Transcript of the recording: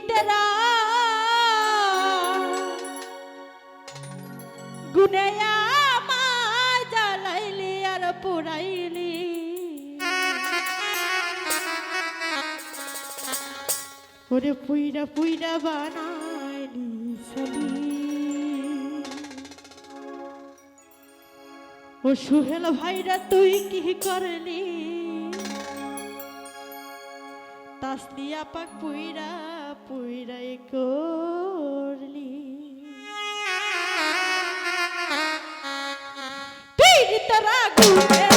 ইটেরা গুনেয়া মা জ্বালাইলি আর পুরাইলি ওরে পুইরা পুইরা বানাইলি সালি ও সুহেল ভাইরা তুই কি করলি তাসলিয়া পাক পুইরা পুইরাই করলি। তোরা ঘুরে